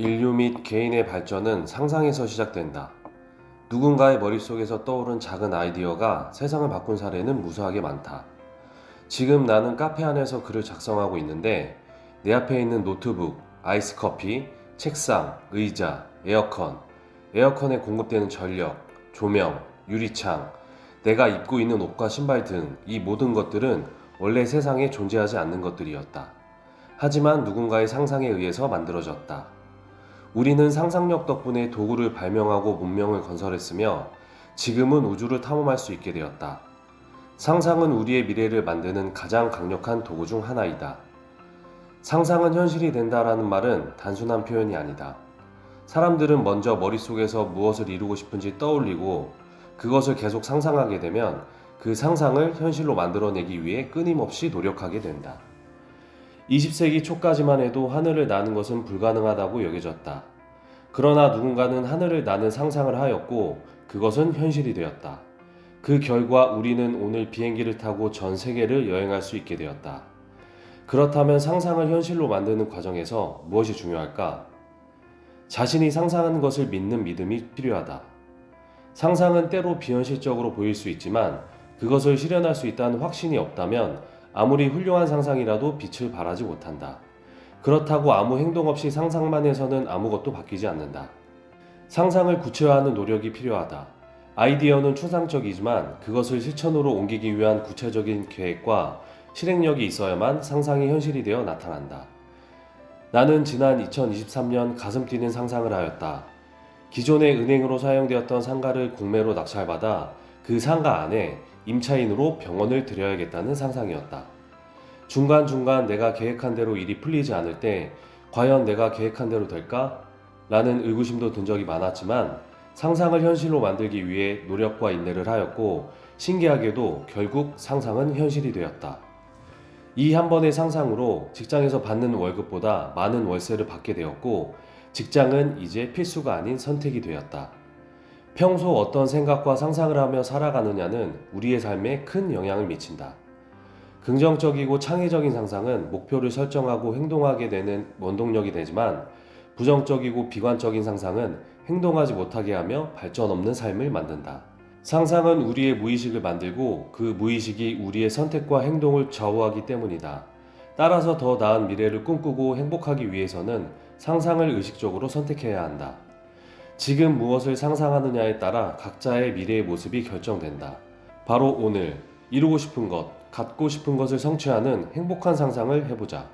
인류 및 개인의 발전은 상상에서 시작된다. 누군가의 머릿속에서 떠오른 작은 아이디어가 세상을 바꾼 사례는 무수하게 많다. 지금 나는 카페 안에서 글을 작성하고 있는데 내 앞에 있는 노트북, 아이스 커피, 책상, 의자, 에어컨, 에어컨에 공급되는 전력, 조명, 유리창, 내가 입고 있는 옷과 신발 등 이 모든 것들은 원래 세상에 존재하지 않는 것들이었다. 하지만 누군가의 상상에 의해서 만들어졌다. 우리는 상상력 덕분에 도구를 발명하고 문명을 건설했으며 지금은 우주를 탐험할 수 있게 되었다. 상상은 우리의 미래를 만드는 가장 강력한 도구 중 하나이다. 상상은 현실이 된다라는 말은 단순한 표현이 아니다. 사람들은 먼저 머릿속에서 무엇을 이루고 싶은지 떠올리고 그것을 계속 상상하게 되면 그 상상을 현실로 만들어내기 위해 끊임없이 노력하게 된다. 20세기 초까지만 해도 하늘을 나는 것은 불가능하다고 여겨졌다. 그러나 누군가는 하늘을 나는 상상을 하였고 그것은 현실이 되었다. 그 결과 우리는 오늘 비행기를 타고 전 세계를 여행할 수 있게 되었다. 그렇다면 상상을 현실로 만드는 과정에서 무엇이 중요할까? 자신이 상상하는 것을 믿는 믿음이 필요하다. 상상은 때로 비현실적으로 보일 수 있지만 그것을 실현할 수 있다는 확신이 없다면 아무리 훌륭한 상상이라도 빛을 발하지 못한다. 그렇다고 아무 행동 없이 상상만 해서는 아무것도 바뀌지 않는다. 상상을 구체화하는 노력이 필요하다. 아이디어는 추상적이지만 그것을 실천으로 옮기기 위한 구체적인 계획과 실행력이 있어야만 상상이 현실이 되어 나타난다. 나는 지난 2023년 가슴 뛰는 상상을 하였다. 기존의 은행으로 사용되었던 상가를 공매로 낙찰받아 그 상가 안에 임차인으로 병원을 들여야겠다는 상상이었다. 중간중간 내가 계획한 대로 일이 풀리지 않을 때 과연 내가 계획한 대로 될까? 라는 의구심도 든 적이 많았지만 상상을 현실로 만들기 위해 노력과 인내를 하였고 신기하게도 결국 상상은 현실이 되었다. 이 한 번의 상상으로 직장에서 받는 월급보다 많은 월세를 받게 되었고 직장은 이제 필수가 아닌 선택이 되었다. 평소 어떤 생각과 상상을 하며 살아가느냐는 우리의 삶에 큰 영향을 미친다. 긍정적이고 창의적인 상상은 목표를 설정하고 행동하게 되는 원동력이 되지만 부정적이고 비관적인 상상은 행동하지 못하게 하며 발전 없는 삶을 만든다. 상상은 우리의 무의식을 만들고 그 무의식이 우리의 선택과 행동을 좌우하기 때문이다. 따라서 더 나은 미래를 꿈꾸고 행복하기 위해서는 상상을 의식적으로 선택해야 한다. 지금 무엇을 상상하느냐에 따라 각자의 미래의 모습이 결정된다. 바로 오늘 이루고 싶은 것, 갖고 싶은 것을 성취하는 행복한 상상을 해보자.